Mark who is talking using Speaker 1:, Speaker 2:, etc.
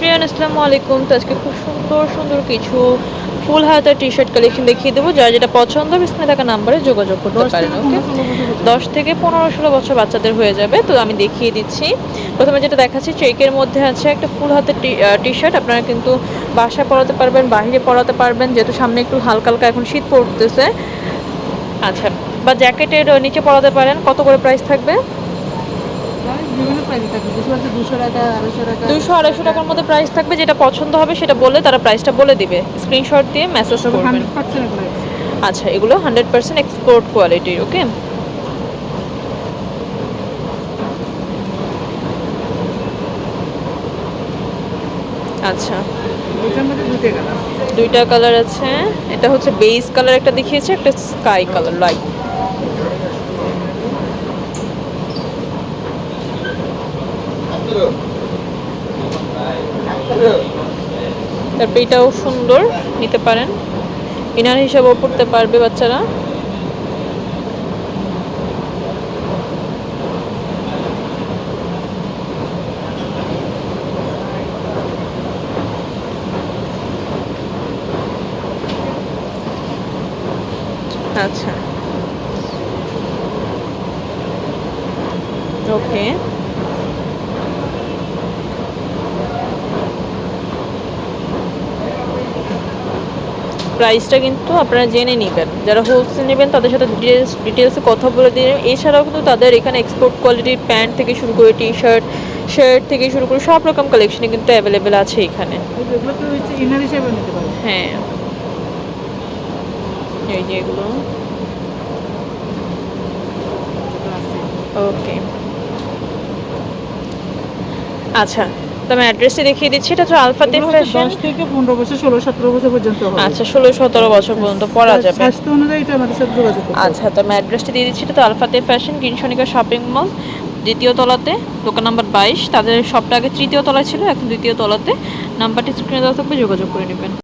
Speaker 1: প্রিয়ান আসসালামু আলাইকুম তো আজকে খুব সুন্দর সুন্দর কিছু ফুল হাতার টি শার্ট কালেকশন দেখিয়ে দেবো। যার যেটা পছন্দ হবে স্ক্রিনে থাকা নাম্বারে যোগাযোগ করতে পারেন ওকে? দশ থেকে পনেরো ষোলো বছর বাচ্চাদের হয়ে যাবে তো আমি দেখিয়ে দিচ্ছি। প্রথমে যেটা দেখাচ্ছি চেকের মধ্যে আছে একটা ফুল হাতের টি শার্ট আপনারা কিন্তু বাসায় পরাতে পারবেন বাইরে পরাতে পারবেন যেহেতু সামনে একটু হালকা হালকা এখন শীত পড়তেছে। আচ্ছা বা জ্যাকেটের নিচে পরাতে পারেন কত করে প্রাইস থাকবে
Speaker 2: বিভিন্ন প্রাইস থাকে কিছু আছে দুশো আড়াইশো
Speaker 1: টাকার মধ্যে প্রাইস থাকবে যেটা পছন্দ হবে সেটা বললে তারা প্রাইসটা বলে দিবে। স্ক্রিনশট দিয়ে মেসেজ করবেন আচ্ছা এগুলো হান্ড্রেড পার্সেন্ট এক্সপোর্ট কোয়ালিটির ওকে আচ্ছা। দুইটা কালার আছে। এটা হচ্ছে বেস কালার একটা দেখিয়েছে একটা স্কাই কালার লাইট তারপর এটাও সুন্দর নিতে পারেন। ইনার হিসাবেও পড়তে পারবে বাচ্চারা। আচ্ছা। ওকে। প্রাইসটা কিন্তু আপনারা জেনে নেবেন। যারা হোলসেল নেবেন তাদের সাথে ডিটেলস ডিটেলসে কথা বলে নেবেন। এছাড়াও কিন্তু তাদের এখানে এক্সপোর্ট কোয়ালিটির প্যান্ট থেকে শুরু করে টি শার্ট শার্ট থেকে শুরু করে সব রকম কালেকশনই কিন্তু অ্যাভেলেবেল আছে এখানে।
Speaker 2: পারবে
Speaker 1: হ্যাঁ। এই যে এগুলো। ওকে আচ্ছা। তো আমি অ্যাড্রেসটি দেখিয়ে দিচ্ছি। এটা হচ্ছে আলফাতে ফ্যাশন
Speaker 2: দশ থেকে পনেরো বছর ষোলো সতেরো বছর পর্যন্ত হবে।
Speaker 1: আচ্ছা ষোলো সতেরো বছর পর্যন্ত পরা যাবে।
Speaker 2: স্বাস্থ্য অনুযায়ী এটা আমাদের সাথে যোগাযোগ করতে
Speaker 1: আচ্ছা তো আমি অ্যাড্রেসটি দিয়ে দিচ্ছি। এটা তো আলফাতে ফ্যাশন কিনসনিকা শপিং মল দ্বিতীয় তলাতে দোকান নাম্বার বাইশ। তাদের সবটা আগে তৃতীয় তলায় ছিল এখন দ্বিতীয় তলাতে। নাম্বারটি স্ক্রিনে দেওয়া থাকবে যোগাযোগ করে নেবেন।